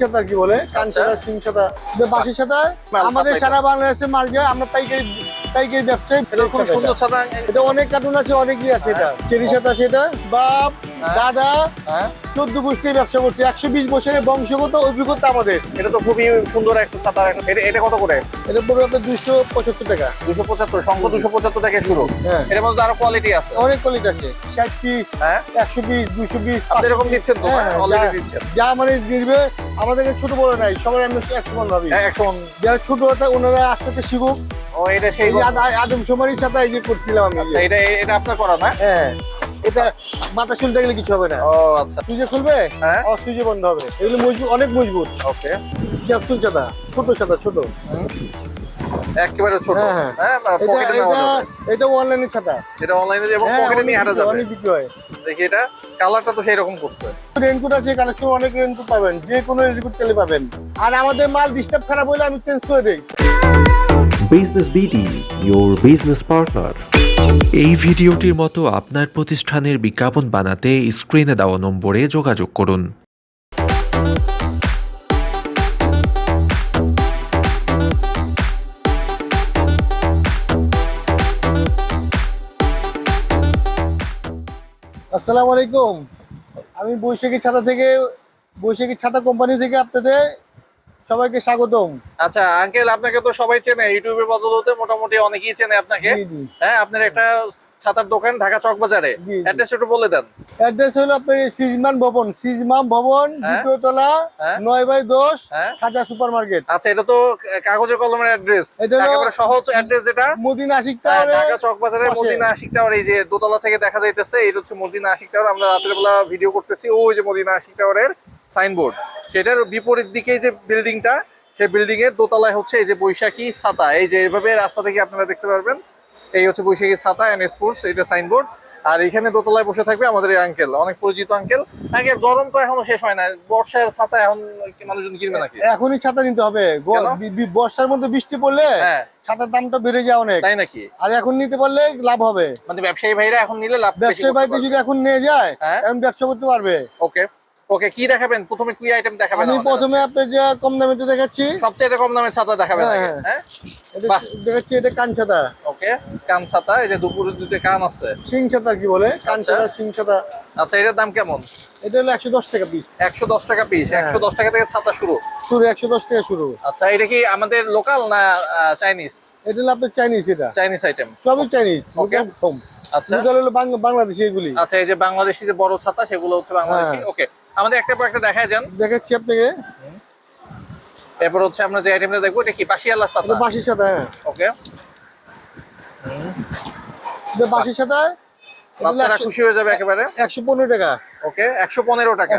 ছাতা কি বলে কান। ছাতা সিং ছাতা বাসি ছাতা আমাদের সারা বাংলাদেশে মাল যায় আমরা পাইকারি পাইকারি ব্যবসায়ী এটা খুব সুন্দর। ছাতা এটা অনেক কার্টুন আছে অনেকই আছে এটা চেরি ছাতা সেটা বাপ হ্যাঁ। দাদা হ্যাঁ। চোদ্দ গোষ্ঠীর ব্যবসা করছে একশো বিশ বছরের বংশগত অভিজ্ঞতা আমাদের। এটা তো খুবই সুন্দর একটা ছাতা এটা কত করে? এটা পড়বে আপনার দুইশো পঁচাত্তর টাকা। দুশো পঁচাত্তর সংখ্য দুশো পঁচাত্তর থেকে শুরু। হ্যাঁ। এটার মধ্যে আরও কোয়ালিটি আছে। অনেক কোয়ালিটি আছে। ষাট পিস হ্যাঁ। একশো পিস দুশো পিস এরকম দিচ্ছেন তো? হ্যাঁ, যা- দিচ্ছেন। যা মানে নিবে আমাদেরকে ছোট বড় নাই সবাই আমি একশো মান ভাবি। হ্যাঁ, একশো যারা ছোট ওনারা আস্তে আস্তে শিখুক। ও এটা সেই আদ- আদম সমারি ছাতা এই যে করছিলাম আমি। আচ্ছা এটা এটা আপনার করা না? হ্যাঁ। এটা মাথা শুনতে গেলে কিছু হবে না। ও আচ্ছা। সুইচে খুলবে? হ্যাঁ। আর সুইচে বন্ধ হবে। এগুলো মজবুত অনেক মজবুত। ওকে। ছাতা ছোট ছাতা ছোট। একেবারে ছোট। হ্যাঁ, হ্যাঁ। হ্যাঁ এটা পকেটে নেওয়া এটা অনলাইনে ছাতা এটা অনলাইনে এবং হ্যাঁ পকেটে অনেক নিয়ে হাঁটা বিক্রি- যাবে। অনেক বিক্রি হয়। দেখি এটা। কালারটা তো সেই রকম করছে। রেনকোট আছে কালেকশন অনেক রেনকোট পাবেন। যে কোনো রেনকোট তেলে পাবেন। আর আমাদের মাল ডিস্টার্ব খারাপ হলে আমি চেঞ্জ করে দেই। Business BD your business partner এই ভিডিওটির মতো আপনার প্রতিষ্ঠানের বিজ্ঞাপন বানাতে স্ক্রিনে দেওয়া নম্বরে যোগাযোগ করুন। আসসালামু আলাইকুম। আমি বৈশাখী ছাতা থেকে বৈশাখী ছাতা কোম্পানি থেকে আপনাদের সবাইকে স্বাগতম আচ্ছা আঙ্কেল আপনাকে তো সবাই চেনে ইউটিউবের বদলতে মোটামুটি অনেকেই চেনে আপনাকে। হ্যাঁ আপনার একটা ছাতার দোকান ঢাকা চক বাজারে জি, জি। অ্যাড্রেস একটু বলে দেন অ্যাড্রেস হলো আপনার সিজমান ভবন সিজমাম ভবন হ্যাঁ। দ্বিতীয় তলা হ্যাঁ। নয় বাই দশ হ্যাঁ। খাজা সুপার মার্কেট আচ্ছা এটা তো কাগজে কলমের অ্যাড্রেস এটা হলো- সহজ অ্যাড্রেস যেটা মদিনা আশিক টাওয়ারে ঢাকা চক বাজারের মদিনা আশিক টাওয়ার এই যে দোতলা থেকে দেখা যাইতেছে এটা হচ্ছে মদিনা আশিক টাওয়ার আমরা রাতের বেলা ভিডিও করতেছি ওই যে মদিনা আশিক টাওয়ারের সাইনবোর্ড। সেটার বিপরীত দিকে যে বিল্ডিংটা সেই বিল্ডিং এর দোতলায় হচ্ছে এই যে বৈশাখী ছাতা। এই যে এইভাবে রাস্তা থেকে আপনারা দেখতে পারবেন এই হচ্ছে বৈশাখী ছাতা এন্ড স্পোর্টস এটা সাইনবোর্ড। আর এখানে দোতলায় বসে থাকবে আমাদের এই আঙ্কেল অনেক পরিচিত আঙ্কেল আঙ্কেল গরম তো এখনও শেষ হয় না বর্ষার ছাতা এখন কি মানুষজন কিনবে নাকি? এখনই ছাতা নিতে হবে। বর্ষার মধ্যে বৃষ্টি পড়লে হ্যাঁ। ছাতার দামটা বেড়ে যায় অনেক। তাই নাকি? আর এখন নিতে পারলে লাভ হবে। মানে ব্যবসায়ী ভাইরা এখন নিলে লাভ ব্যবসায়ী বাড়িতে যদি এখন নিয়ে যায় হ্যাঁ। এখন ব্যবসা করতে পারবে। ওকে ওকে কি দেখাবেন? প্রথমে কি আইটেম দেখাবেন আমি প্রথমে? আপনার যে কম দামে দেখাচ্ছি। সবচেয়ে কম দামের ছাতা দেখাবেন হ্যাঁ, হ্যাঁ। হ্যাঁ। দেখাচ্ছি এটা কান ছাতা ওকে কান ছাতা এই যে দুপুরে দুটো কান আছে। ছাতা কি বলে? কান আচ্ছা। ছাতা সিং ছাতা আচ্ছা এটার দাম কেমন? এটা হলো একশো দশ টাকা পিস একশো দশ টাকা পিস হ্যাঁ। একশো দশ টাকা থেকে ছাতা শুরু। শুরু একশো দশ টাকা শুরু। আচ্ছা এটা কি আমাদের লোকাল না চাইনিজ এটা হলো আপনার চাইনিজ এটা। চাইনিজ আইটেম সবই চাইনিজ. কম আচ্ছা। হলো বাংলাদেশি এগুলি। আচ্ছা এই যে বাংলাদেশি যে বড় ছাতা সেগুলো হচ্ছে বাংলাদেশি। হ্যাঁ। ওকে আমাদের একটা পর একটা দেখায় যান। দেখাচ্ছি আপনাকে। এরপর হচ্ছে আমরা যে আইটেমটা দেখব এটা কি? পাশিয়ালা ছাতা এটা বাসি ছাতা হ্যাঁ। ওকে এটা বাসি ছাতা বাচ্চারা খুশি হয়ে যাবে একেবারে? একশো পনেরো টাকা। ওকে একশো পনেরো টাকা।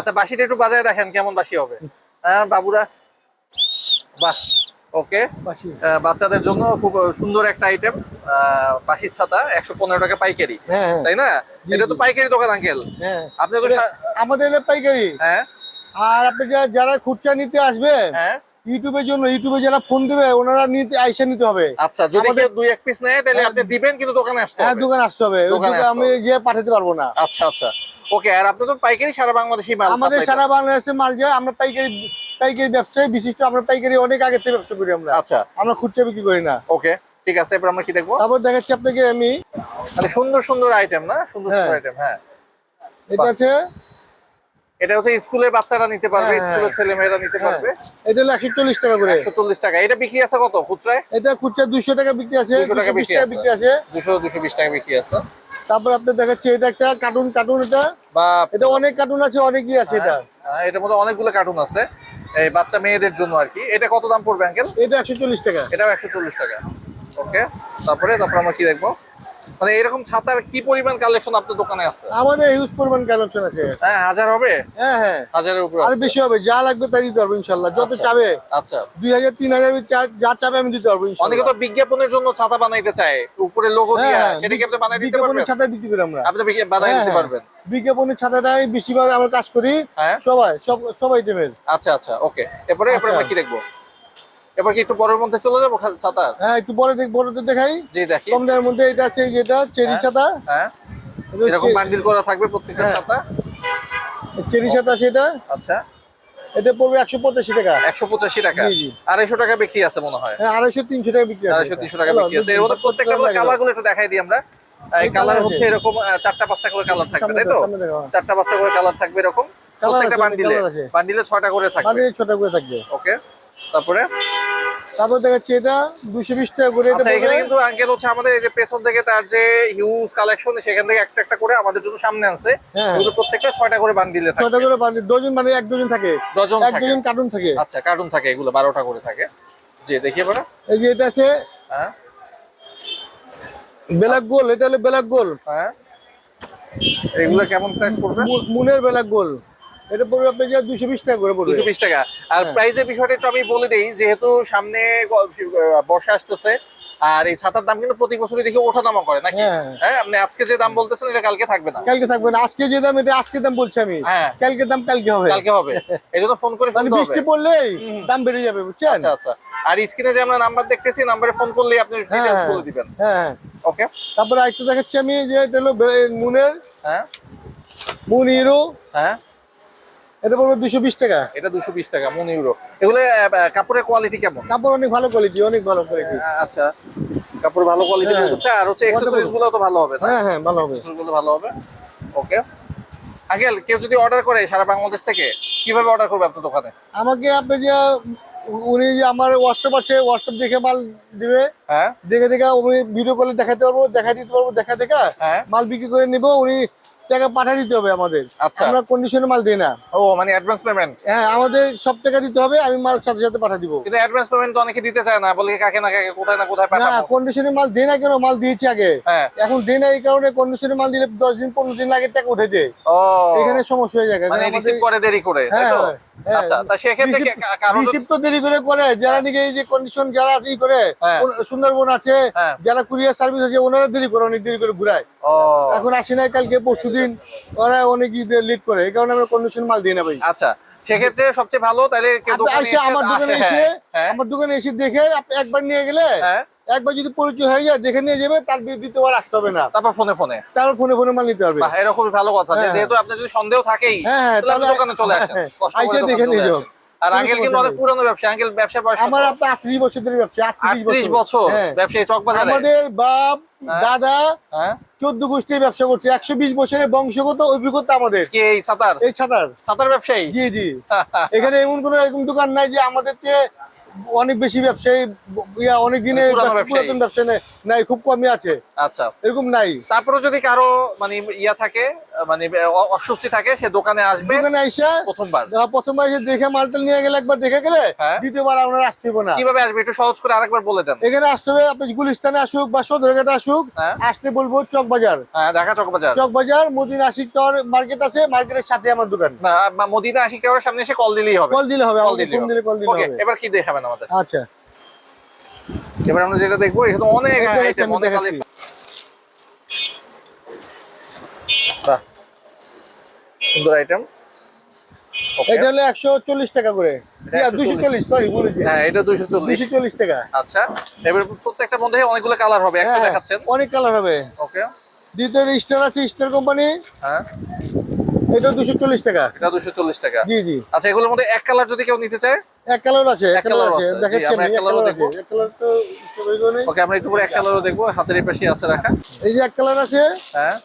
আচ্ছা বাসিটা একটু বাজায় দেখেন কেমন বাসি হবে। হ্যাঁ বাবুরা। বাহ ওকে বাসি বাচ্চাদের জন্য খুব সুন্দর একটা আইটেম বাসির ছাতা একশো পনেরো টাকা পাইকারি। হ্যাঁ হ্যাঁ। তাই না? এটা তো পাইকারি দোকান আঙ্কেল। হ্যাঁ। আপনি আমাদের পাইকারি। হ্যাঁ। আর আপনি যারা খুচরা নিতে আসবে হ্যাঁ। ইউটিউবের জন্য ইউটিউবে যারা ফোন দেবে ওনারা নিতে আইসা নিতে হবে। আচ্ছা যদি কেউ দুই এক পিস নেয় তাহলে হ্যাঁ। আপনি দিবেন কিন্তু দোকানে আসতে হ্যাঁ হবে। দোকান আসতে হবে। আমি গিয়ে পাঠাতে পারব না। আচ্ছা আচ্ছা। ওকে আর আপনি তো পাইকারি সারা বাংলাদেশি মাল আমাদের সারা বাংলাদেশে মাল যায় আমরা পাইকারি পাইকারি ব্যবসায়ী বিশিষ্ট আমরা পাইকারি অনেক আগে থেকে ব্যবসা করি আমরা। আচ্ছা। আমরা খুচরা বিক্রি করি না। ওকে ঠিক আছে এবার আমরা কি দেখব? তারপর দেখাচ্ছি আপনাকে আমি। মানে সুন্দর সুন্দর আইটেম না? সুন্দর সুন্দর হ্যাঁ। আইটেম হ্যাঁ। এটা আছে এটা হচ্ছে স্কুলের বাচ্চারা নিতে পারবে হ্যাঁ, স্কুলের ছেলে মেয়েরা নিতে হ্যাঁ, পারবে। এটা হলো একশো চল্লিশ টাকা করে। একশো চল্লিশ টাকা। এটা বিক্রি আছে কত খুচরায়? এটা খুচরা দুইশো টাকা বিক্রি আছে 200 টাকা দুশো টাকা। বিক্রি আছে। দুশো দুশো বিশ টাকা বিক্রি আছে। তারপর আপনার দেখাচ্ছি এটা একটা কার্টুন কার্টুন এটা। বা এটা অনেক কার্টুন আছে অনেকই আছে এটা। হ্যাঁ, এটার মধ্যে অনেকগুলো কার্টুন আছে। এই বাচ্চা মেয়েদের জন্য আর কি। এটা কত দাম পড়বে আঙ্কেল এটা একশো চল্লিশ টাকা। এটাও একশো চল্লিশ টাকা। ওকে তারপরে তারপর আমরা কি দেখব? মানে এরকম ছাতার কি পরিমাণ কালেকশন আপনার দোকানে আছে? আমাদের হিউজ পরিমাণ কালেকশন আছে। হ্যাঁ হাজার হবে? হ্যাঁ হ্যাঁ। হাজারের উপরে আর বেশি হবে যা লাগবে তাই দিতে পারব যত আচ্ছা। চাবে আচ্ছা। দুই হাজার তিন হাজার যা- যা চাবে আমি দিতে পারব অনেকে তো বিজ্ঞাপনের জন্য ছাতা বানাইতে চায় উপরে লোগো দিয়ে হ্যাঁ সেটা কি আপনি বানাই দিতে বিজ্ঞাপনের পারবেন? ছাতা বিক্রি করি আমরা। আপনি বানাই হ্যাঁ, দিতে হ্যাঁ। পারবেন। বিজ্ঞাপনের ছাতাটাই বেশিরভাগ আমরা কাজ করি হ্যাঁ। সবাই সব সব আইটেমের আচ্ছা আচ্ছা ওকে। এরপরে এরপরে আচ্ছা। আমরা কি দেখব? এবার কি একটু পরের মধ্যে চলে যাব ছাতা? হ্যাঁ একটু দেখ বড়দের দেখাই। জি দেখি। কম দামের মধ্যে এটা আছে যেটা চেরি হ্যাঁ। ছাতা। হ্যাঁ। এরকম বান্ডিল করা থাকবে প্রত্যেকটা হ্যাঁ। ছাতা। চেরি ছাতা সেটা। আচ্ছা। এটা পড়বে একশো পঁচাশি টাকা। একশো পঁচাশি টাকা। আড়াইশো টাকা বিক্রি আছে মনে হয়। হ্যাঁ আড়াইশো তিনশো টাকা বিক্রি আড়াইশো তিনশো টাকা বিক্রি আছে। এর মধ্যে প্রত্যেকটা কালারগুলো একটু দেখাই দিই আমরা। কালার হচ্ছে এরকম চারটা পাঁচটা করে কালার থাকবে তাই তো। চারটা পাঁচটা করে কালার থাকবে এরকম। প্রত্যেকটা বান্ডিলে। বান্ডিলে ছয়টা করে থাকবে। ছোট করে থাকবে। ওকে। তারপরে? তারপর দেখাচ্ছি এটা দুশো বিশ টাকা করে। আচ্ছা এখানে কিন্তু আঙ্কেল হচ্ছে আমাদের এই যে পেছন থেকে তার যে হিউজ কালেকশন সেখান থেকে একটা একটা করে আমাদের জন্য সামনে আনছে। হ্যাঁ। এগুলো প্রত্যেকটা ছয়টা করে বান্ডিলে ছটা থাকে। করে বান্ডিল ডজন মানে এক ডজন থাকে। ডজন এক ডজন কার্টুন থাকে। আচ্ছা কার্টুন থাকে এগুলো বারোটা করে থাকে। জি দেখিয়ে পড়া এই যে এটা আছে হ্যাঁ। ব্ল্যাক গোল এটা হলো ব্ল্যাক গোল। হ্যাঁ। এগুলো কেমন প্রাইস পড়বে? মুনের ব্ল্যাক গোল। এটা পড়বে আপনার যে দুশো বিশ টাকা করে পড়বে। দুশো বিশ টাকা। আর হ্যাঁ। প্রাইজের বিষয়টা একটু আমি বলে দিই যেহেতু সামনে বর্ষা আসতেছে আর এই ছাতার দাম কিন্তু প্রতি বছরই দেখি ওঠা নামা করে নাকি? হ্যাঁ। হ্যাঁ আপনি আজকে যে দাম বলতেছেন এটা কালকে থাকবে না। কালকে থাকবে না। আজকে যে দাম এটা আজকে দাম বলছি আমি। হ্যাঁ। কালকে দাম কালকে হবে। কালকে হবে। এই জন্য ফোন করে মানে বৃষ্টি হবে। পড়লেই দাম বেড়ে যাবে বুঝছেন? আচ্ছা আচ্ছা। আর স্ক্রিনে যে আমরা নাম্বার দেখতেছি নাম্বারে ফোন করলে আপনি হ্যাঁ ডিটেইলস হ্যাঁ, বলে দিবেন। হ্যাঁ ওকে তারপরে আরেকটা দেখাচ্ছি আমি যে এটা হলো মুনের হ্যাঁ। মুন হিরো হ্যাঁ। এটা পড়বে দুশো বিশ টাকা। এটা দুশো বিশ টাকা মন ইউরো এগুলো কাপড়ের কোয়ালিটি কেমন? কাপড় অনেক ভালো কোয়ালিটি অনেক ভালো কোয়ালিটি আচ্ছা। কাপড় ভালো কোয়ালিটি হ্যাঁ। আর হচ্ছে অ্যাকসেসরিজগুলো তো ভালো হবে হ্যাঁ হ্যাঁ ভালো হবে। গুলো ভালো হবে। ওকে আঙ্কেল কেউ যদি অর্ডার করে সারা বাংলাদেশ থেকে কীভাবে অর্ডার করবে আপনার দোকানে? আমাকে আপনি যে উনি যে আমার হোয়াটসঅ্যাপ আছে হোয়াটসঅ্যাপ দেখে মাল দিবে। হ্যাঁ। দেখে দেখে উনি ভিডিও কলে দেখাতে পারব দেখা দিতে পারব দেখা দেখা। হ্যাঁ। মাল বিক্রি করে নিব উনি টাকা পাঠিয়ে দিতে হবে আমাদের। আচ্ছা। আমরা কন্ডিশনে মাল দিই না। ও মানে অ্যাডভান্স পেমেন্ট হ্যাঁ আমাদের সব টাকা দিতে হবে আমি মাল সাথে সাথে পাঠিয়ে দিব। কিন্তু অ্যাডভান্স পেমেন্ট তো অনেকে দিতে চায় না বলে কাকে না কাকে কোথায় না কোথায় পাঠাবো? না কন্ডিশনে মাল দেই না কেন? মাল দিয়েছি আগে। হ্যাঁ। এখন দেই না এই কারণে কন্ডিশনে মাল দিলে দশ দিন পনেরো দিন আগে টাকা উঠে দেয় ও। এখানে সমস্যা হয়ে যায়। মানে রিসিভ করে দেরি করে তাই হ্যাঁ তো? হ্যাঁ আচ্ছা তা সেক্ষেত্রে তো দেরি করে করে যারা নাকি এই যে কন্ডিশন যারা আছে করে। সুন্দরবন আছে। যারা কুরিয়ার সার্ভিস আছে ওনারা দেরি করে অনেক দেরি করে ঘুরায় এখন আসে নাই কালকে পরশু দিন ওরা অনেক লিড করে এই কারণে আমরা কন্ডিশন মাল দিই না ভাই আচ্ছা সেক্ষেত্রে সবচেয়ে ভালো তাহলে দোকানে এসে আমার দোকানে এসে হ্যাঁ, হ্যাঁ, আমার দোকানে এসে দেখে একবার নিয়ে গেলে। একবার যদি পরিচয় হয়ে যায় দেখে নিয়ে যাবে তার দ্বিতীয়বার আসতে হবে না। তারপর ফোনে ফোনে। তারপর ফোনে ফোনে মাল নিতে পারবে বাহ এরকমই ভালো কথা হ্যাঁ। যেহেতু আপনার যদি সন্দেহ থাকেই হ্যাঁ, হ্যাঁ, তাহলে দোকানে চলে আসেন। হ্যাঁ, আইসা দেখে নিয়ে যাও। আর আঙ্কেল কিন্তু অনেক পুরনো ব্যবসা আঙ্কেল ব্যবসার বয়স আমার আপনার আটত্রিশ বছর ধরে ব্যবসা আটত্রিশ আটত্রিশ বছর। ব্যবসায়ী চকবাজারে আমাদের বাপ। দাদা চোদ্দ ব্যবসা করছে একশো বিশ বছরের বংশগত অভিজ্ঞতা আমাদের। এই সাতার? এই ছাতার সাতার ব্যবসায়ী? জি জি। এখানে এমন কোনো এরকম দোকান নাই যে আমাদের অনেক বেশি ব্যবসায়ী অনেক ব্যবসা- ব্যবসায়ী। পুরাতন ব্যবসা নাই। খুব কমই আছে। আচ্ছা। এরকম নাই। তারপরে যদি কারও মানে ইয়া থাকে মানে অস্বস্তি থাকে সে দোকানে আসবে। দোকানে আইসা প্রথমবার। আহ, প্রথমবার এসে দেখে মালটা নিয়ে গেলে একবার দেখে গেলে হ্যাঁ। দ্বিতীয়বার আমরা আসতে হবে না। কীভাবে আসবে? একটু সহজ করে আরেকবার বলে দেন। এখানে আসতে হবে আপনি গুলিস্তানে আসুক বা সদরঘাটে আসুক হ্যাঁ। আসতে বলব চক বাজার হ্যাঁ ঢাকা চকবাজার। চক বাজার মদিনা আশিক টাওয়ার মার্কেট আছে মার্কেটের সাথে আমার দোকান। না মদিনা আশিক টাওয়ারের সামনে এসে কল দিলেই হবে। কল দিলে হবে কল দিলে কল দিলে হবে। এবার কি দেখাবেন? আমাদের। আচ্ছা। এবার আমরা যেটা দেখব এখানে অনেক আইটেম অনেক। সুন্দর আইটেম এটা হলো একশো চল্লিশ টাকা করে। এটা 140 সরি বলেছি। হ্যাঁ এটা টাকা। আচ্ছা এবার প্রত্যেকটার মধ্যে অনেকগুলো কালার হবে একটা হ্যাঁ দেখাচ্ছেন? অনেক কালার হবে। ওকে দ্বিতীয় স্টার আছে স্টার কোম্পানি হ্যাঁ। এটা দুশো চল্লিশ টাকা। এটা দুশো চল্লিশ টাকা। জি জি। আচ্ছা এগুলোর মধ্যে এক কালার যদি কেউ নিতে চায়? এক কালার আছে এক কালার আছে দেখাচ্ছি আমি এক কালার দেখব। এক কালার তো। ওকে আমরা একটু পরে এক কালারও দেখব হাতের এই পাশে আছে রাখা। এই যে এক কালার আছে হ্যাঁ।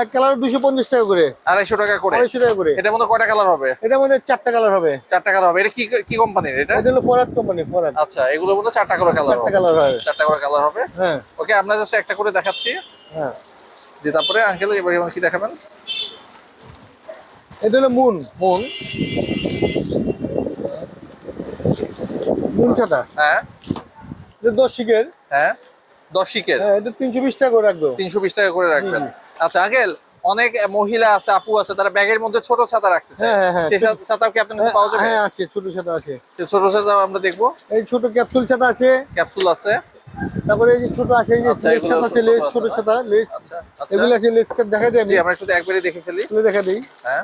এক কালার দুশো পঞ্চাশ টাকা করে। আড়াইশো টাকা করে। আড়াইশো টাকা করে। এটার মধ্যে কয়টা কালার হবে? এটার মধ্যে চারটা কালার হবে। চারটা কালার হবে। এটা কি কি কোম্পানির এটা? এটা হলো ফরাদ কোম্পানি ফরাদ আচ্ছা এগুলোর মধ্যে চারটা করে কালার চারটা কালার হবে। চারটা করে কালার হবে। হ্যাঁ। ওকে আমরা জাস্ট একটা করে দেখাচ্ছি। হ্যাঁ। যে তারপরে আঙ্কেল এবার এবার কি দেখাবেন? এটা হলো মুন মুন মুন ছাতা? হ্যাঁ। এটা দশ শিকের হ্যাঁ দশ শিকের হ্যাঁ এটা তিনশো বিশ টাকা করে রাখব। তিনশো বিশ টাকা করে রাখবেন আচ্ছা আঙ্কেল অনেক মহিলা আছে আপু আছে তারা ব্যাগের মধ্যে ছোট ছাতা রাখতে চায় হ্যাঁ, হ্যাঁ, হ্যাঁ। সেই ছাতা- ছাতাও কি আপনার পাওয়া যাবে? হ্যাঁ আছে ছোট ছাতা আছে। ছোট ছাতা আমরা দেখব। এই ছোট ক্যাপসুল ছাতা আছে। ক্যাপসুল আছে। তারপরে এই যে ছোট আছে এই যে আচ্ছা, লেস ছাতা আছে ছোট লেস ছোট ছাতা লেস। আচ্ছা এগুলো আছে লেস ছাতা দেখা যায় আমরা একটু একবারে দেখে ফেলি। দেখা দিই। হ্যাঁ।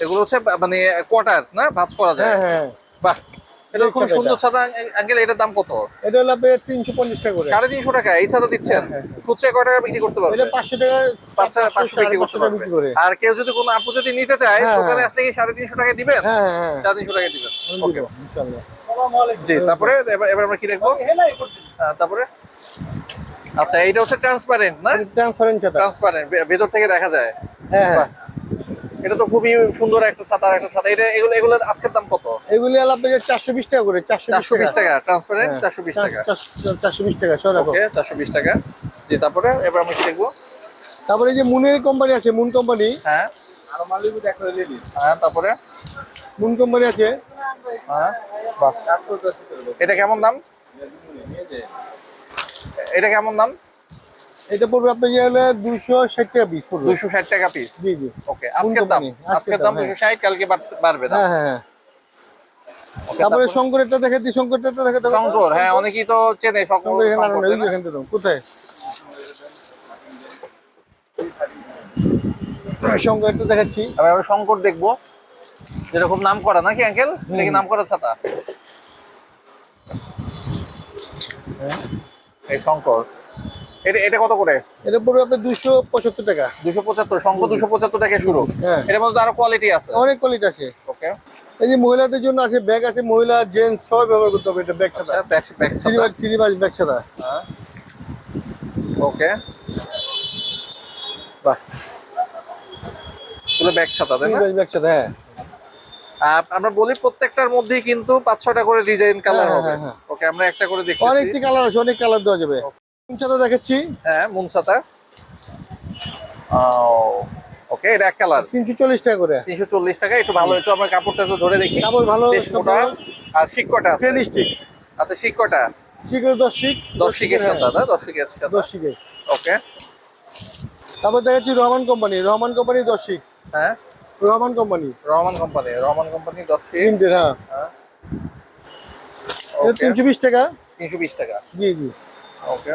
এগুলো হচ্ছে মানে কোয়ার্টার না? ভাঁজ করা যায়। হ্যাঁ হ্যাঁ। বাহ এটা খুব সুন্দর এটা। ছাতা আঙ্কেল এটার দাম কত? এটা হলো তিনশো পঞ্চাশ টাকা করে। সাড়ে তিনশো টাকা এই ছাতা দিচ্ছেন? হ্যাঁ, খুচরা কয় টাকা বিক্রি করতে পারবে? এটা পাঁচশো টাকা পাঁচশো পাঁচশো বিক্রি করতে পারবে। আর কেউ যদি কোনো আপু যদি নিতে চায় হ্যাঁ, হ্যাঁ। আসলে কি সাড়ে তিনশো টাকা দিবেন? হ্যাঁ হ্যাঁ হ্যাঁ। সাড়ে তিনশো টাকা দিবেন। ওকে জি তারপরে এবার এবার আমরা কি দেখব? হ্যাঁ, তারপরে? আচ্ছা এইটা হচ্ছে ট্রান্সপারেন্ট না? ট্রান্সপারেন্ট ছাতা। ট্রান্সপারেন্ট ভেতর থেকে দেখা যায়। হ্যাঁ হ্যাঁ। এটা তো খুবই সুন্দর একটা ছাতা একটা ছাতা। এটা এগুলো এগুলো আজকের দাম কত? এগুলি হলো আপনাকে চারশো বিশ টাকা করে চারশো চারশো বিশ টাকা ট্রান্সপারেন্ট হ্যাঁ, চারশো বিশ টাকা। চারশো বিশ টাকা ওকে চারশো বিশ টাকা। জি তারপরে এবার আমরা কি দেখব? তারপরে এই যে মুনের কোম্পানি আছে মুন কোম্পানি। হ্যাঁ। হ্যাঁ তারপরে? মুন কোম্পানি আছে। হ্যাঁ এটা কেমন দাম? এটা কেমন দাম? এটা পড়বে আপনার যে হলো দুশো ষাট টাকা পিস পড়বে। দুশো ষাট টাকা পিস জি জি। ওকে আজকের দাম? আজকের দাম দাম, দুশো ষাট কালকে বাড়বে না? হ্যাঁ হ্যাঁ হ্যাঁ। তারপরে শঙ্করেরটা হবে? শঙ্কর হ্যাঁ অনেকেই তো চেনে শঙ্কর এখানে না, শঙ্কর, ওই যে তাই না? এখান থেকে দাও। কোথায় শঙ্করটা দেখাচ্ছি। এবার আমরা শঙ্কর দেখব। যেরকম নাম করা নাকি আঙ্কেল নাম করা ছাতা? এই শঙ্কর। এটা এটা কত করে? এটা পড়বে আপনার দুশো পঁচাত্তর টাকা। দুশো পঁচাত্তর শঙ্কর দুশো পঁচাত্তর থেকে শুরু। হ্যাঁ। এটার মধ্যে আরও কোয়ালিটি আছে। অনেক কোয়ালিটি আছে। ওকে এই যে মহিলাদের জন্য আছে ব্যাগ আছে মহিলা জেন্টস সবাই ব্যবহার করতে হবে এটা bag back three by three by bag ছাতা ওকে বাহ। পুরো ব্যাগ ছাতা তাই না? ব্যাগ ছাতা হ্যাঁ। আমরা বলি প্রত্যেকটার মধ্যেই কিন্তু পাঁচ ছটা করে ডিজাইন কালার হ্যাঁ, হবে। হ্যাঁ, হ্যাঁ। ওকে আমরা একটা করে অনেক দেখতেছি কালার আছে অনেক কালার দেওয়া যাবে। কোন ছাতা দেখাচ্ছি। হ্যাঁ মুন ছাতা ওকে এটা এক কালার তিনশো চল্লিশ টাকা করে। তিনশো চল্লিশ টাকা একটু ভালো একটু আমরা কাপড়টা একটু ধরে দেখি। কাপড় ভালো, মোটা। আর শিক কটা আছে? রিয়েলিস্টিক আচ্ছা শিক কটা? শিখের দশ শিখ দশ শিকের হ্যাঁ, সাথে দশ শিকের সাথে দশ শিখে ওকে তারপর দেখাচ্ছি রহমান কোম্পানি। রহমান কোম্পানি দশ শিখ হ্যাঁ। Rahman company? Rahman company Rahman company দশ প্রিন্টের হ্যাঁ। ওকে তিনশো বিশ টাকা? তিনশো বিশ টাকা। জি জি। ওকে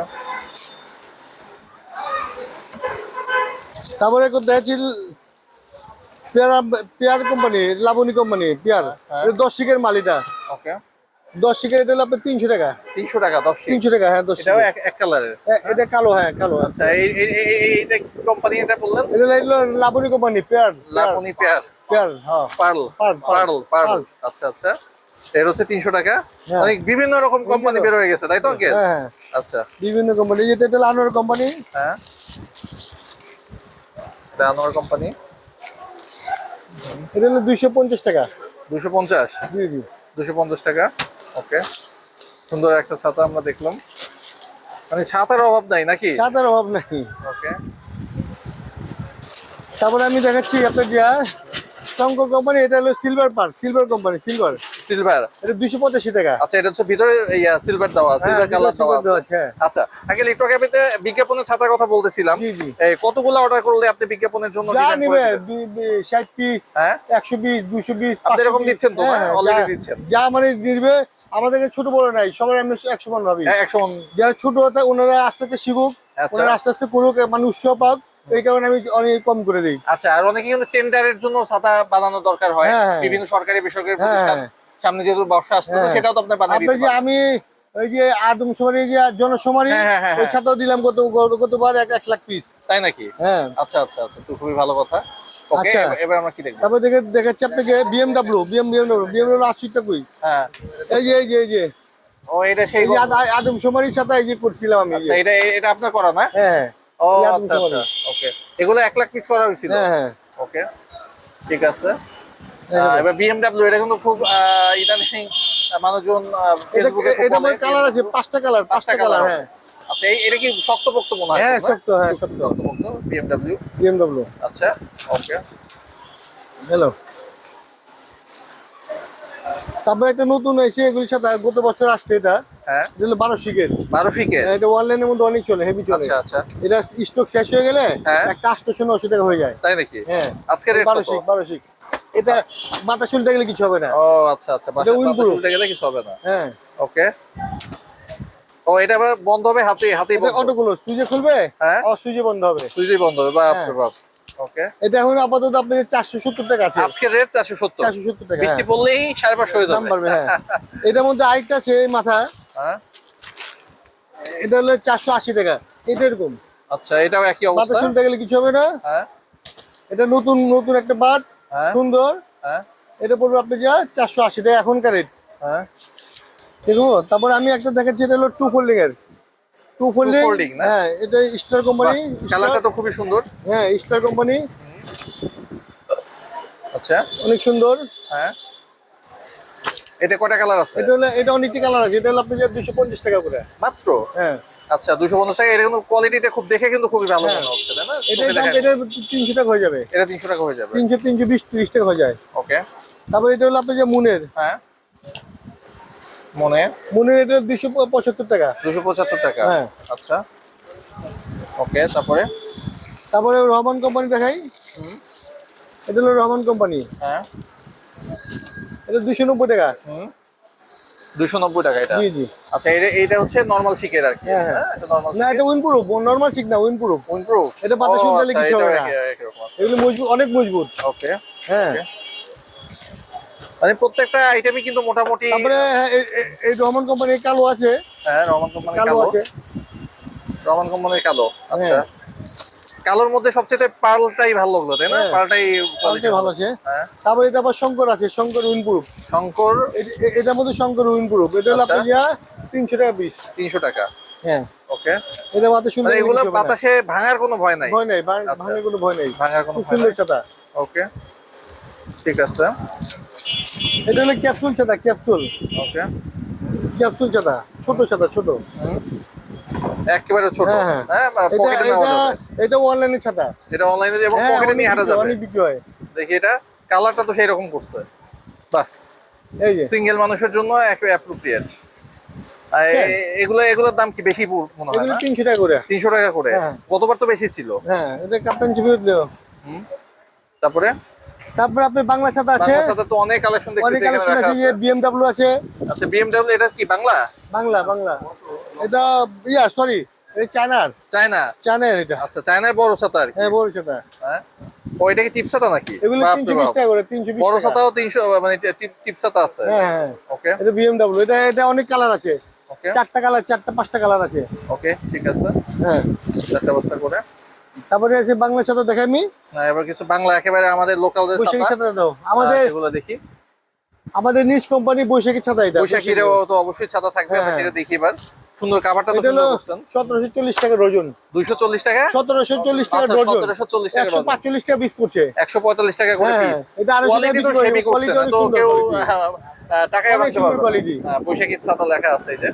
তারপরে কত দেছিল pair pair company Laboni company pair. এই এটা দশ শিখের মালিটা ওকে দশ শিখের এটা হলো আপনার তিনশো টাকা। তিনশো টাকা দশ তিনশো টাকা হ্যাঁ দশ এটাও এক কালারের। এটা কালো হ্যাঁ কালো। আচ্ছা এই এই- এই- এই- এইটা কোম্পানি এটা বললেন? এটা হলো লাবণী কোম্পানি পেয়ার লাপনি পেয়ার। পেয়ার হ্যাঁ। পার্ল পার্ল পার্ল আচ্ছা আচ্ছা। এর হচ্ছে তিনশো টাকা। হ্যাঁ। অনেক বিভিন্ন রকম কোম্পানি বের হয়ে গেছে তাই তো হ্যাঁ হ্যাঁ। আচ্ছা। বিভিন্ন কোম্পানি যেটা এটা আনোয়ার কোম্পানি হ্যাঁ। এটা আনোয়ার কোম্পানি এটা হলো দুইশো পঞ্চাশ টাকা। দুশো পঞ্চাশ। জি জি। দুশো পঞ্চাশ টাকা। ওকে সুন্দর একটা ছাতা আমরা দেখলাম। মানে ছাতার অভাব নাই নাকি? ছাতার অভাব নাই। ওকে তারপরে আমি দেখাচ্ছি আপনার যে শঙ্কর কোম্পানি এটা হলো সিলভার পার সিলভার কোম্পানি সিলভার সিলভার এটা দুইশো পঁচাশি টাকা আচ্ছা এটা হচ্ছে ভিতরে সিলভার দেওয়া সিলভার কালার দেওয়া আছে আছে, হ্যাঁ। আচ্ছা আগে বিজ্ঞাপনের ছাতার কথা বলতেছিলাম জি, জি। এই কতগুলো অর্ডার করলে আপনি বিজ্ঞাপনের জন্য যা design করে নিবে দিবেন? পিস হ্যাঁ পিস দুশো পিস আপনি এরকম দিচ্ছেন তো, হ্যাঁ? Already দিচ্ছেন। যা মানে দিবে আমাদেরকে ছোট বড় নাই সবাই আমি একশো মান ভাবি হ্যাঁ, একশো মন- যারা ছোট হতে ওনারা আস্তে আস্তে শিখুক আচ্ছা। ওনারা আস্তে আস্তে করুক মানে উৎসাহ পাক এই কারণে আমি অনেক কম করে দিই। আচ্ছা আর অনেকে কিন্তু টেন্ডারের জন্য ছাতা বানানো দরকার হয়। হ্যাঁ, হ্যাঁ। বিভিন্ন সরকারি বেসরকারি হ্যাঁ, প্রতিষ্ঠান। সামনে যেহেতু বর্ষা আসতেছে হ্যাঁ। সেটাও তো আপনার বানিয়ে দিতে আমি ওই যে আদম সমারি যে জনসমারি ওই। ছাতাও দিলাম কত কতবার এক এক লাখ পিস তাই নাকি? হ্যাঁ। আচ্ছা আচ্ছা আচ্ছা তো খুবই ভালো কথা। আচ্ছা। এবার আমরা কি দেখব? তারপর দেখে দেখাচ্ছি আপনাকে বিএমডাব্লিউ বিএম বিএমডাব্লিউ বিএমডাব্লিউ আশি টাকুই হ্যাঁ। এই যে এই যে এই যে। ও এটা সেই আদম সমারি ছাতা এই যে করছিলাম আমি আচ্ছা এটা এটা আপনার করা না? হ্যাঁ। ও আচ্ছা আচ্ছা ওকে। এগুলো এক লাখ পিস করা হয়েছিল হ্যাঁ ওকে ঠিক আছে। এবার বিএমডব্লিউ এটা কিন্তু খুব ইদানিং মানুষজন ফেসবুকে এটা বলে। কালার আছে পাঁচটা কালার পাঁচটা কালার হ্যাঁ। আচ্ছা এই- এটা কি শক্তপোক্ত মনে হয়? হ্যাঁ? সত্য হ্যাঁ সত্য শক্তপোক্ত বিএমডব্লিউ বিএমডাব্লিউ আচ্ছা ওকে। হ্যালো তারপরে একটা নতুন এসে এগুলির সাথে গত বছর আসছে এটা। হ্যাঁ। এটা হলো বারো শিকের বারো ফিকে এটা অনলাইনের মধ্যে অনেক চলে হেভি চলে। আচ্ছা আচ্ছা। এটা স্টক শেষ হয়ে গেলে হ্যাঁ। একটা আটশো নশো টাকা হয়ে যায়। তাই নাকি? হ্যাঁ। আজকের রেট বারো শিক বারো শিক এটা বাতাস উল্টে গেলে কিছু হবে না। ও আচ্ছা আচ্ছা এটা উল্টে গেলে কিছু হবে না। হ্যাঁ। ওকে। ও এটা আবার বন্ধ হবে হাতে হাতে অটোগুলো সুইচে খুলবে? হ্যাঁ। সুইচে বন্ধ হবে। বন্ধ হবে বাপ হ্যাঁ। বাপ। ওকে এটা এখন আপাতত চারশো সত্তর টাকা আছে। আজকের রেট চারশো সত্তর। চারশো সত্তর টাকা বৃষ্টি হ্যাঁ। পড়লেই হয়ে দাম বাড়বে হ্যাঁ। এটার মধ্যে আরেকটা আছে এই মাথা। হ্যাঁ? এটা হলো চারশো আশি টাকা। এটা এরকম। আচ্ছা এটাও একই মাথা অবস্থা শুনতে গেলে কিছু হবে না। হ্যাঁ। এটা নতুন নতুন একটা বাট হ্যাঁ। সুন্দর। হ্যাঁ। এটা পড়বে আপনি যা চারশো আশি টাকা এখনকার রেট হ্যাঁ। তারপর আমি একটা দেখাচ্ছি এটা হলো টু ফোল্ডিং এর। টু ফোল্ডিং হ্যাঁ এটা স্টার কোম্পানি কালারটা তো খুবই সুন্দর। হ্যাঁ স্টার কোম্পানি আচ্ছা। অনেক সুন্দর। হ্যাঁ। এটা কয়টা কালার আছে? এটা হলো এটা অনেকটি কালার আছে। এটা হলো আপনি যে দুশো পঞ্চাশ টাকা করে। মাত্র? হ্যাঁ। আচ্ছা দুশো পঞ্চাশ টাকা এটা কিন্তু কোয়ালিটিটা খুব দেখে কিন্তু খুবই ভালো হ্যাঁ। মনে হচ্ছে তাই না? দেখা- এটা তিনশো টাকা হয়ে যাবে। এটা তিনশো টাকা হয়ে যাবে। তিনশো তিনশো বিশ ত্রিশ টাকা হয়ে যায়। ওকে তারপর এটা হলো আপনার যে মুনের। হ্যাঁ। মনে? মুনের এটা দুশো পঁচাত্তর টাকা। দুশো পঁচাত্তর টাকা? হ্যাঁ। আচ্ছা। ওকে তারপরে? তারপরে রহমান কোম্পানি দেখাই। এটা হলো রহমান কোম্পানি। হ্যাঁ। এটা দুশো নব্বই টাকা। হুম। দুশো নব্বই টাকা এটা? জি জি। আচ্ছা এটা এটা হচ্ছে নর্মাল শিকের আর কি হ্যাঁ, হ্যাঁ। হ্যাঁ? এটা নর্মাল না এটা উইন প্রুফ নর্মাল না উইন প্রুফ ইমপ্রুভ এটা পাতা শুনতে কিছু হবে না। আচ্ছা। এগুলো মজবুত অনেক মজবুত। ওকে। হ্যাঁ। মানে প্রত্যেকটা আইটেমই কিন্তু মোটামুটি তারপরে হ্যাঁ, এই- রহমান কোম্পানির কালো আছে। হ্যাঁ রমান কোম্পানির কালো আছে। রমান কোম্পানির কালো আচ্ছা। হ্যাঁ। কালোর মধ্যে সবচেয়ে পার্লটাই ভালো লাগল তাই না? হ্যাঁ। পার্লটাই ভালো। আছে। হ্যাঁ। তারপর এটা আবার শঙ্কর আছে শঙ্কর উইনপ্রুফ। শঙ্কর এটার মধ্যে শঙ্কর উইন প্রুফ এটা হলো আচ্ছা। আপনার যা তিনশো টাকা পিস তিনশো টাকা। হ্যাঁ। ওকে। এটা মাথা শুনতে মানে এগুলো। বাতাসে ভাঙার কোনো ভয় নাই। ভয় নেই আচ্ছা। ভাঙার কোনো ভয় নেই। ভাঙার কোনো ভয় সুন্দর নাই। ওকে। ঠিক আছে। এটা হলো ক্যাপসুল ছাতা ক্যাপসুল ওকে ক্যাপসুল ছাতা ছোট ছাতা ছোট। একেবারে ছোট। হ্যাঁ, হ্যাঁ। হ্যাঁ এটা পকেটে নেওয়া যাবে। এটা অনলাইনে ছাতা এটা অনলাইনে এবং পকেটে নিয়ে হাঁটা যাবে। অনেক বিক্রি হয়। দেখি এটা। কালারটা তো সেই রকম করছে। বাহ। এই যে। সিঙ্গেল মানুষের জন্য অ্যাপ্রোপ্রিয়েট। এগুলো এগুলোর দাম কি বেশি মনে হয় না? তিনশো টাকা করে। তিনশো টাকা করে। হ্যাঁ। গতবার তো বেশি ছিল? হ্যাঁ এটা কাপ্তান চিপি তারপরে? তারপরে আপনার বাংলা ছাতা আছে। বাংলার তো অনেক কালেকশন দেখতেছি এখানে রাখা আছে বিএমডব্লিউ আছে। আচ্ছা বিএমডব্লিউ এটা কি বাংলা? বাংলা বাংলা। এটা ইয়া সরি এটা চায়নার। চায়না? চায়নার এটা। আচ্ছা চায়নার বড় ছাতা আর হ্যাঁ বড় ছাতা। হ্যাঁ? কি টিপ ছাতা নাকি? এগুলো। টাকা করে বড়। ছাতাও মানে টিপ- ছাতা আছে। হ্যাঁ হ্যাঁ। ওকে এটা বিএমডব্লিউ এটা এটা অনেক কালার আছে। ওকে চারটা কালার চারটা পাঁচটা কালার আছে। ওকে ঠিক আছে। হ্যাঁ। চারটা বস্তা করে। তারপরে আছে বাংলা ছাতা দেখাই আমি না এবার কিছু বাংলা একেবারে আমাদের লোকাল বৈশাখী ছাতা দাও। আমাদের সেগুলো দেখি। আমাদের নিজ কোম্পানি বৈশাখী ছাতা এটা। বৈশাখীরও তো অবশ্যই ছাতা থাকবে হ্যাঁ, আমরা হ্যাঁ। সেটা দেখি এবার। সুন্দর কাভারটা তো সুন্দর করছেন। সতেরোশো চল্লিশ টাকা ডজন। দুইশো চল্লিশ টাকা? সতেরোশো চল্লিশ টাকা আচ্ছা, ডজন। 1740 টাকা একশো ডজন। পাঁচচল্লিশ টাকা পিস পড়ছে। একশো পঁয়তাল্লিশ টাকা করে হ্যাঁ, পিস এটা কোয়ালিটি তো সেমি তো কেউ টাকায় পারবে না। হ্যাঁ, বৈশাখীর ছাতা লেখা আছে এই যে।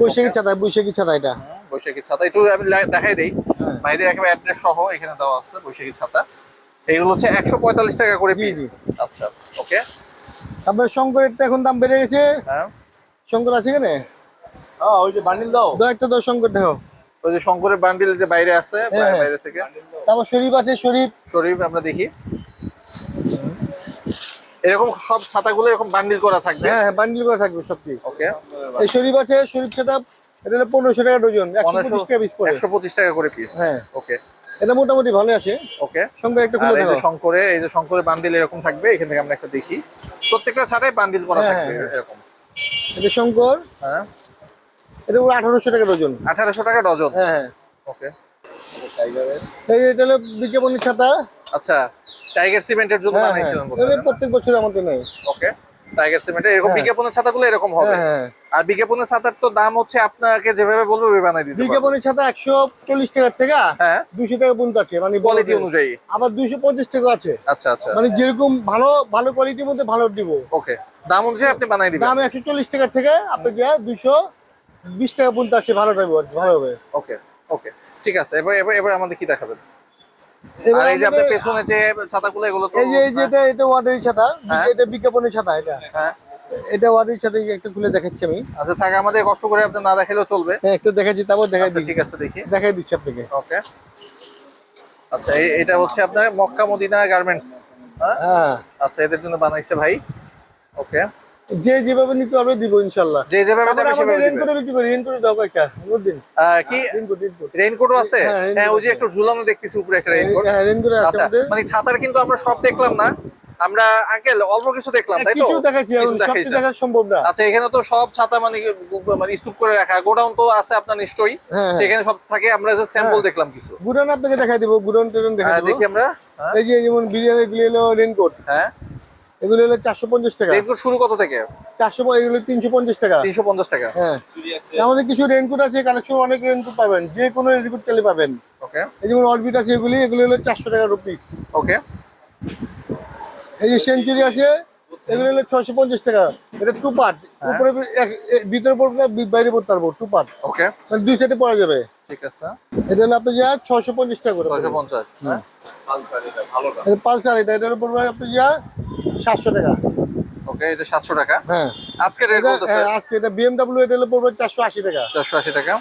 বৈশাখী ছাতা বৈশাখী ছাতা এটা। হুম, বৈশাখীর ছাতা। একটু আমি দেখাই দেই। হ্যাঁ। ভাইদের একেবারে অ্যাড্রেস সহ এখানে দেওয়া আছে বৈশাখীর ছাতা। এইগুলো হচ্ছে একশো পঁয়তাল্লিশ টাকা করে পিস আচ্ছা ওকে তারপরে শঙ্করের এখন দাম বেড়ে গেছে। হ্যাঁ। শঙ্কর আছে এখানে? ওই যে বান্ডিল দাও। দু একটা দশ শঙ্কর দেখো। ওই যে শঙ্করের বান্ডিল যে বাইরে আছে হ্যাঁ। বাইরে থেকে। তারপর শরীফ আছে শরীফ। শরীফ আমরা দেখি। এরকম সব ছাতাগুলো এরকম বান্ডিল করা থাকবে। হ্যাঁ হ্যাঁ বান্ডিল করে থাকবে সব কি ওকে এই শরীফ আছে শরীফ ছাতা। এটা হলো পনেরোশো টাকা ডজন একশো পঁচিশ টাকা পিস পড়ে। একশো পঁচিশ টাকা করে পিস হ্যাঁ। ওকে এটা মোটামুটি ভালো আছে। ওকে শঙ্কর একটা খুলে এই যে শঙ্করের এই যে শঙ্করের বান্ডিল এরকম থাকবে এখান থেকে আমরা একটা দেখি। প্রত্যেকটা ছাড়াই বান্ডিল করা হ্যাঁ, থাকবে হ্যাঁ। এরকম। এটা শঙ্কর হ্যাঁ। এটা পুরো আঠারোশো টাকা ডজন। আঠারোশো টাকা ডজন। হ্যাঁ হ্যাঁ। ওকে এই এটা হলো বিজ্ঞাপনের ছাতা। আচ্ছা টাইগার সিমেন্টের জন্য হ্যাঁ হ্যাঁ। এটা প্রত্যেক বছর আমাদের নেই ওকে টাইগার সিমেন্টের এরকম হ্যাঁ। বিজ্ঞাপনের ছাতাগুলো এরকম হবে। হ্যাঁ হ্যাঁ। আর বিজ্ঞাপনের ছাতার তো দাম হচ্ছে আপনাকে যেভাবে বলব বানাই দিতে বিজ্ঞাপনের ছাতা একশো চল্লিশ টাকার থেকে হ্যাঁ। দুশো টাকা পর্যন্ত আছে। মানে কোয়ালিটি অনুযায়ী। আবার দুশো পঞ্চাশ টাকা আছে। আচ্ছা আচ্ছা। মানে যেরকম ভালো ভালো কোয়ালিটির মধ্যে ভালো দিব। ওকে দাম অনুযায়ী আপনি বানাই দিবেন। দাম একশো চল্লিশ টাকা থেকে আপনি দুশো বিশ টাকা পর্যন্ত আছে ভালো টাইপ ভালো হবে। ওকে ওকে ঠিক আছে এবার এবার এবার আমাদের কি দেখাবেন? আর এই যে আপনার পেছনে যে ছাতাগুলো এগুলো এই যে এই যে এটা এটা ওয়াটারি ছাতা। এটা বিজ্ঞাপনের ছাতা এটা। হ্যাঁ। এটা ওয়াটারি ছাতা একটা খুলে দেখাচ্ছি আমি। আচ্ছা থাক আমাদের কষ্ট করে আপনি না দেখালেও চলবে। হ্যাঁ একটা দেখাচ্ছি তারপর দেখাই ঠিক আছে দেখি। দেখাই দিচ্ছি আপনাকে। ওকে। আচ্ছা এটা হচ্ছে আপনার মক্কা মদিনা গার্মেন্টস। হ্যাঁ? হ্যাঁ। আচ্ছা এদের জন্য বানাইছে ভাই। ওকে। যে যেভাবে নিতে হবে দিব ইনশাল্লাহ। যে যেভাবে চাবে সেভাবে রেনকোটে বিক্রি করি? রেনকোটে দাও কয়েকটা বুঝলেন আহ, কি? রেনকোট রেনকোট রেইনকোটও আছে? হ্যাঁ, হ্যাঁ ওই যে। একটু ঝুলানো দেখতেছি উপরে একটা রেইনকোট হ্যাঁ রেনকোটে আছে আচ্ছা আমাদের। মানে ছাতার কিন্তু আমরা সব দেখলাম না। আমরা আঙ্কেল অল্প কিছু দেখলাম তাই তো? কিছু দেখাচ্ছি সবটি দেখা সম্ভব না। আচ্ছা এখানে তো সব ছাতা মানে মানে স্তূপ করে রাখা। গোডাউন তো আছে আপনার নিশ্চয়ই। হ্যাঁ, হ্যাঁ। সেখানে সব থাকে আমরা যে স্যাম্পল হ্যাঁ। দেখলাম কিছু। গুডন আপনাকে দেখাই দিব গুডন টেডন দেখাই হ্যাঁ, দিব। দেখি আমরা। হ্যাঁ, এই যে যেমন বিরিয়ানি হলো রেনকোট হ্যাঁ। এগুলো হলো চারশো পঞ্চাশ টাকা। রেইনকোট শুরু কত থেকে? চারশো এগুলো তিনশো পঞ্চাশ টাকা। তিনশো পঞ্চাশ টাকা। হ্যাঁ। আমাদের কিছু রেনকোট আছে কালেকশন অনেক রেনকোট পাবেন। যে কোনো রেনকোট চাইলে পাবেন। ওকে এই যেমন অরবিট আছে এগুলি এগুলো হলো চারশো টাকা রুপিস ওকে এই যে সেঞ্চুরি আছে এগুলো হলো ছয়শো পঞ্চাশ টাকা। এটা টু পার্ট হ্যাঁ। উপরে এক- ভিতরে পড়বে বাইরে পড়তে পারব টু পার্ট ওকে দুই সাইডে পড়া যাবে। ঠিক আছে। এটা হলো আপনি যা ছয়শো পঞ্চাশ টাকা করে ছয়শো। পঞ্চাশ হ্যাঁ? পালসার এটা এটার আপনি যা সাতশো টাকা। ওকে এটা সাতশো টাকা? হ্যাঁ। আজকে হ্যাঁ, আজকে এটা বিএমডাব্লিউ এটা হলো পড়বে চারশো আশি টাকা। চারশো আশি টাকা।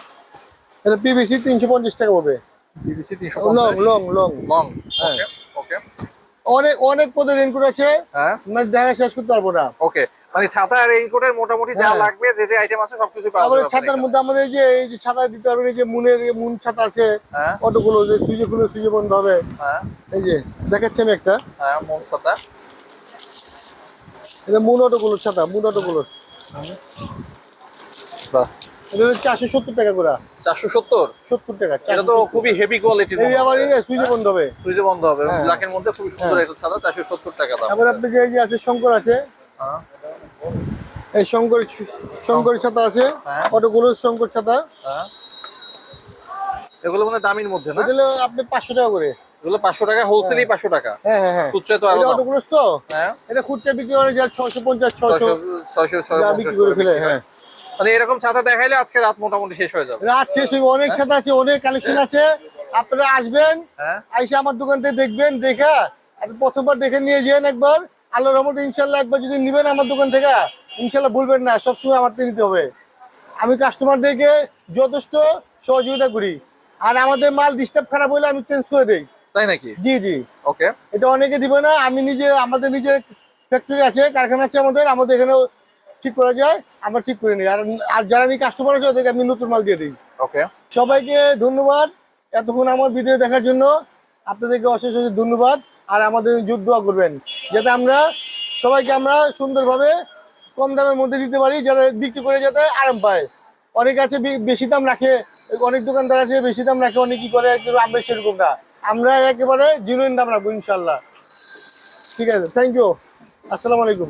এটা পিভিসি তিনশো পঞ্চাশ টাকা পড়বে। তিনশো লং লং লং লং হ্যাঁ। ওকে অনেক অনেক পদের রেনকোট আছে। হ্যাঁ। মানে দেখা শেষ করতে পারব না। ওকে মানে ছাতা আর রেইনকোটের মোটামুটি যা হ্যাঁ। লাগবে যে যে আইটেম আছে সবকিছু পাওয়া যাবে ছাতার মধ্যে আমাদের যে এই যে ছাতা দিতে পারবেন এই যে মুনের মুন ছাতা আছে হ্যাঁ। অটোগুলো যে সুইচে খুলে সুইচে বন্ধ হবে। হ্যাঁ। এই যে দেখাচ্ছি আমি একটা। হ্যাঁ মন ছাতা। এটা মুন অটোগুলো ছাতা মুন অটোগুলো বাহ। এটা চারশো সত্তর টাকা করে। চারশো সত্তর? সত্তর টাকা এটা তো খুবই হেভি কোয়ালিটির এই আবার সুইচে বন্ধ হবে। সুইচে বন্ধ হবে। হ্যাঁ। ব্ল্যাকের মধ্যে খুবই সুন্দর হ্যাঁ। এটা ছাতা চারশো সত্তর টাকা দাম। তারপরে আপনি যে আছে শঙ্কর আছে। হ্যাঁ। এই শঙ্কর শঙ্কর ছাতা আছে হ্যাঁ। অটোগুলো শঙ্কর ছাতা? হ্যাঁ। এগুলো মানে দামির মধ্যে না? এটা হলো আপনি পাঁচশো টাকা করে। এগুলো পাঁচশো টাকা হোলসেলই পাঁচশো টাকা। হ্যাঁ হ্যাঁ হ্যাঁ। খুচরা তো আরও এটা। অটোগুলো তো হ্যাঁ। এটা খুচরা বিক্রি করে যা ছশো পঞ্চাশ ছশো ছয়শো ছয়শো ছয়শো যা পঞ্চাশ বিক্রি করে ফেলে হ্যাঁ। মানে এরকম ছাতা দেখাইলে আজকে রাত মোটামুটি শেষ হয়ে যাবে। রাত শেষ অনেক ছাতা আছে অনেক কালেকশন আছে। আপনারা আসবেন হ্যাঁ। আইসে আমার দোকান থেকে দেখবেন দেখা আপনি প্রথমবার দেখে নিয়ে যান একবার। আল্লাহ রহমতে ইনশাল্লাহ একবার যদি নিবেন আমার দোকান থেকে ইনশাল্লাহ বলবেন না সবসময় আমার নিতে হবে। আমি কাস্টমারদেরকে যথেষ্ট সহযোগিতা করি। আর আমাদের মাল ডিস্টার্ব খারাপ হলে আমি চেঞ্জ করে দিই। তাই নাকি? জি জি। ওকে। এটা অনেকে দিবে না আমি নিজে আমাদের নিজের ফ্যাক্টরি আছে কারখানা আছে আমাদের আমাদের এখানেও ঠিক করা যায় আমরা ঠিক করে নিই। আর আর যারা নিয়ে কাস্টমার আছে ওদেরকে আমি নতুন মাল দিয়ে দিই। ওকে। সবাইকে ধন্যবাদ এতক্ষণ আমার ভিডিও দেখার জন্য। আপনাদেরকে অশেষ অশেষ ধন্যবাদ। আর আমাদের যুদ্ধ করবেন। যাতে আমরা সবাইকে আমরা সুন্দরভাবে কম দামের মধ্যে দিতে পারি যারা বিক্রি করে যাতে আরাম পায়। অনেক আছে বেশি দাম রাখে, অনেক দোকানদার আছে, বেশি দাম রাখে, অনেক কি করে আমরা সেরকম না। আমরা একেবারে জিরোইন দাম রাখব ইনশাল্লাহ ঠিক আছে থ্যাংক ইউ আসসালামু আলাইকুম।